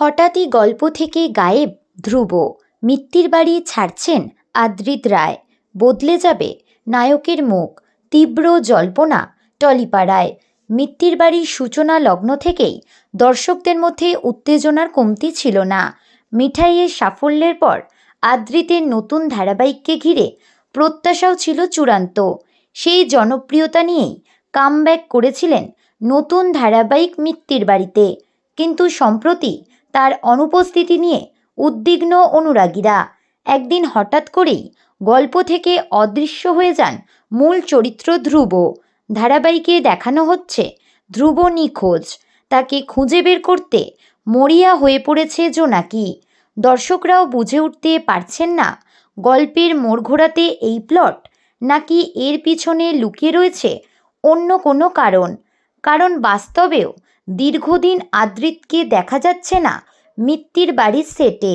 হঠাৎই গল্প থেকে গায়েব, ধ্রুব, মিত্তির বাড়ি ছাড়ছেন আদ্রিত রায়। বদলে যাবে নায়কের মুখ, তীব্র জল্পনা, টলিপাড়ায়। মিত্তির বাড়ির সূচনা লগ্ন থেকেই দর্শকদের মধ্যে উত্তেজনার কমতি ছিল না। মিঠাইয়ের সাফল্যের পর আদ্রিতের নতুন ধারাবাহিককে ঘিরে প্রত্যাশাও ছিল চূড়ান্ত। সেই জনপ্রিয়তা নিয়েই কামব্যাক করেছিলেন নতুন ধারাবাহিক মিত্তির বাড়িতে। কিন্তু সম্প্রতি তার অনুপস্থিতি নিয়ে উদ্বিগ্ন অনুরাগীরা একদিন হঠাৎ করেই গল্প থেকে অদৃশ্য হয়ে যান মূল চরিত্র ধ্রুব। ধারাবাহিকে দেখানো হচ্ছে ধ্রুব নিখোঁজ। তাকে খুঁজে বের করতে মরিয়া হয়ে পড়েছে জোনাকি। দর্শকরাও বুঝে উঠতে পারছেন না গল্পের মোড় ঘোরাতে এই প্লট নাকি এর পিছনে লুকিয়ে রয়েছে অন্য কোনো কারণ। কারণ বাস্তবেও দীর্ঘদিন আদ্রিতকে দেখা যাচ্ছে না মিত্তির বাড়ির সেটে।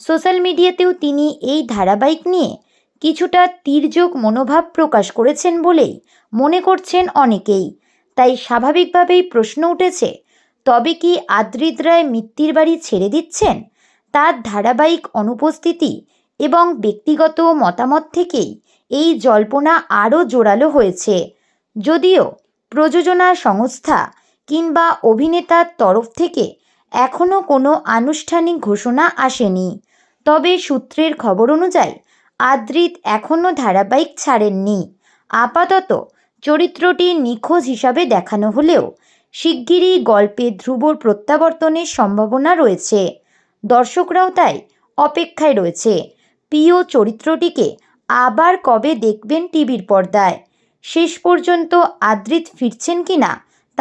সোশ্যাল মিডিয়াতেও তিনি এই ধারাবাহিক নিয়ে কিছুটা তির্যক মনোভাব প্রকাশ করেছেন বলেই মনে করছেন অনেকেই। তাই স্বাভাবিকভাবেই প্রশ্ন উঠেছে, তবে কি আদ্রিত রায় মিত্তির বাড়ি ছেড়ে দিচ্ছেন? তার ধারাবাহিক অনুপস্থিতি এবং ব্যক্তিগত মতামত থেকেই এই জল্পনা আরও জোরালো হয়েছে। যদিও প্রযোজনা সংস্থা কিংবা অভিনেতার তরফ থেকে এখনও কোনো আনুষ্ঠানিক ঘোষণা আসেনি। তবে সূত্রের খবর অনুযায়ী, আদ্রিত এখনও ধারাবাহিক ছাড়েননি। আপাতত চরিত্রটি নিখোঁজ হিসাবে দেখানো হলেও শিগগিরই গল্পে ধ্রুবর প্রত্যাবর্তনের সম্ভাবনা রয়েছে। দর্শকরাও তাই অপেক্ষায় রয়েছে। প্রিয় চরিত্রটিকে আবার কবে দেখবেন টিভির পর্দায়? শেষ পর্যন্ত আদ্রিত ফিরছেন কি না